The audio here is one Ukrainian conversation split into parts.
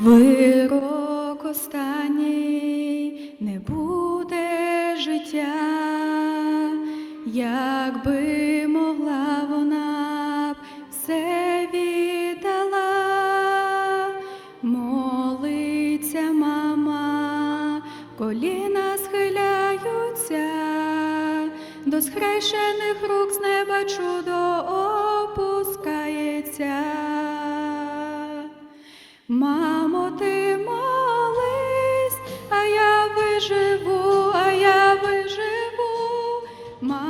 Вирок останній не буде життя, якби могла вона б все віддала, молиться мама, коліна схиляються, до схрещених рук з неба чудо опускається.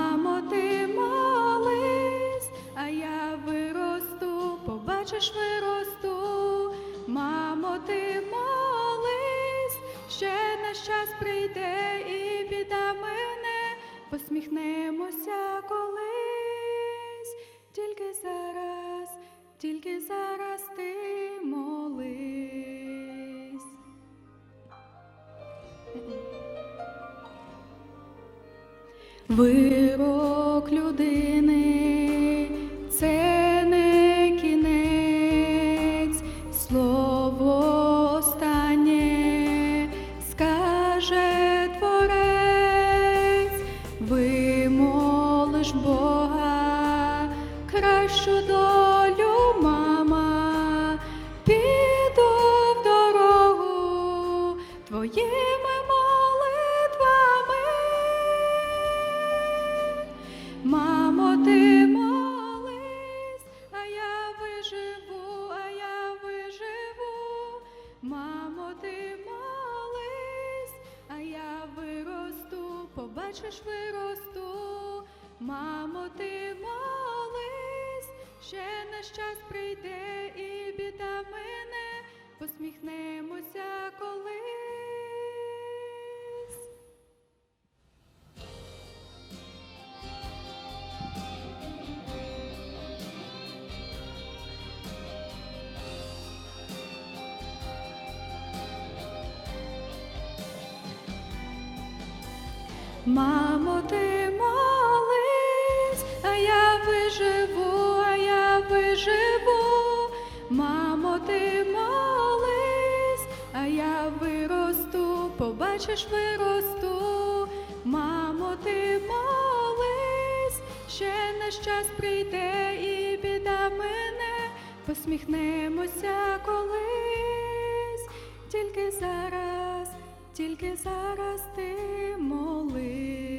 Мамо, ти молись, а я виросту, побачиш виросту. Мамо, ти молись, ще наш час прийде і біда мене, посміхнемося колись, тільки Вирок людини це не кінець, слово останнє скаже творець, вимолиш Бога, кращу долю, мама, піду в дорогу твоїми побачиш виросту. Мамо, ти молись, ще наш час прийде і біда мене, посміхнемося колись. Мамо, ти молись, а я виживу, а я виживу. Мамо, ти молись, а я виросту, побачиш виросту. Мамо, ти молись, ще наш час прийде і біда мене, посміхнемося колись, тільки зараз, тільки зараз ти молись.